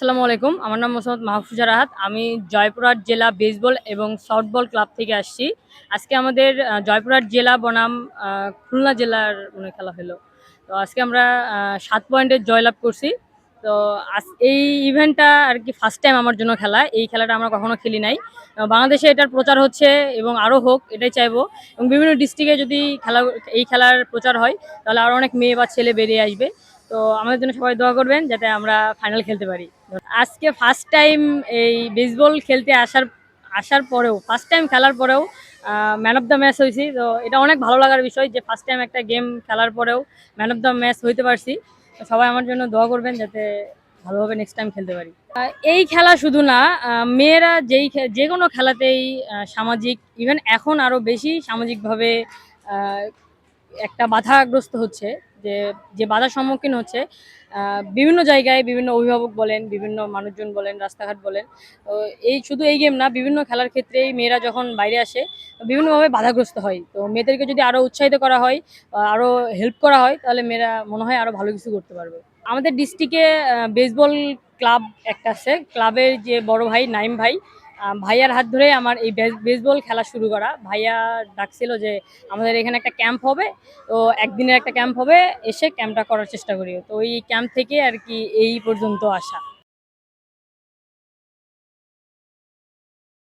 আসসালামু আলাইকুম। আমার নাম মোসাম্মদ মাহফুজা রাহাত। আমি জয়পুরহাট জেলা বেসবল এবং সফটবল ক্লাব থেকে আসছি। আজকে আমাদের জয়পুরহাট জেলা বনাম খুলনা জেলার মানে খেলা হলো। তো আজকে আমরা সাত পয়েন্টের জয়লাভ করছি। তো এই ইভেন্টটা আর কি ফার্স্ট টাইম আমার জন্য খেলা। এই খেলাটা আমরা কখনো খেলি নাই। বাংলাদেশে এটার প্রচার হচ্ছে এবং আরও হোক, এটাই চাইব। এবং বিভিন্ন ডিস্ট্রিক্টে যদি খেলা, এই খেলার প্রচার হয়, তাহলে আরও অনেক মেয়ে বা ছেলে বেরিয়ে আসবে। তো আমাদের জন্য সবাই দোয়া করবেন যাতে আমরা ফাইনাল খেলতে পারি। আজকে ফার্স্ট টাইম এই বেসবল খেলতে আসার আসার পরেও ফার্স্ট টাইম খেলার পরেও ম্যান অফ দ্য ম্যাচ হয়েছি। তো এটা অনেক ভালো লাগার বিষয় যে ফার্স্ট টাইম একটা গেম খেলার পরেও ম্যান অফ দ্য ম্যাচ হইতে পারছি। সবাই আমার জন্য দোয়া করবেন যাতে ভালোভাবে নেক্সট টাইম খেলতে পারি। এই খেলা শুধু না মেয়েরা যেই যে কোনো খেলাতেই সামাজিক ইভেন এখন আরও বেশি সামাজিকভাবে একটা বাধাগ্রস্ত হচ্ছে, যে যে বাধার সম্মুখীন হচ্ছে বিভিন্ন জায়গায় বিভিন্ন অভিভাবক বলেন, বিভিন্ন মানুষজন বলেন, রাস্তাঘাট বলেন। তো এই শুধু এই গেম না, বিভিন্ন খেলার ক্ষেত্রেই মেয়েরা যখন বাইরে আসে, বিভিন্নভাবে বাধাগ্রস্ত হয়। তো মেয়েদেরকে যদি আরও উৎসাহিত করা হয় আরও হেল্প করা হয়, তাহলে মেয়েরা মনে হয় আরও ভালো কিছু করতে পারবে। আমাদের ডিস্ট্রিক্টে বেসবল ক্লাব একটা আছে। ক্লাবের যে বড় ভাই, নাইম ভাই ভাইয়ার হাত ধরেই আমার এই বেস- বেসবল খেলা শুরু করা। ভাইয়া ডাকছিল যে আমাদের এখানে একটা ক্যাম্প হবে, তো একদিনের একটা ক্যাম্প হবে, এসে ক্যাম্পটা করার চেষ্টা করি তো ওই ক্যাম্প থেকে আর কি এই পর্যন্ত আসা।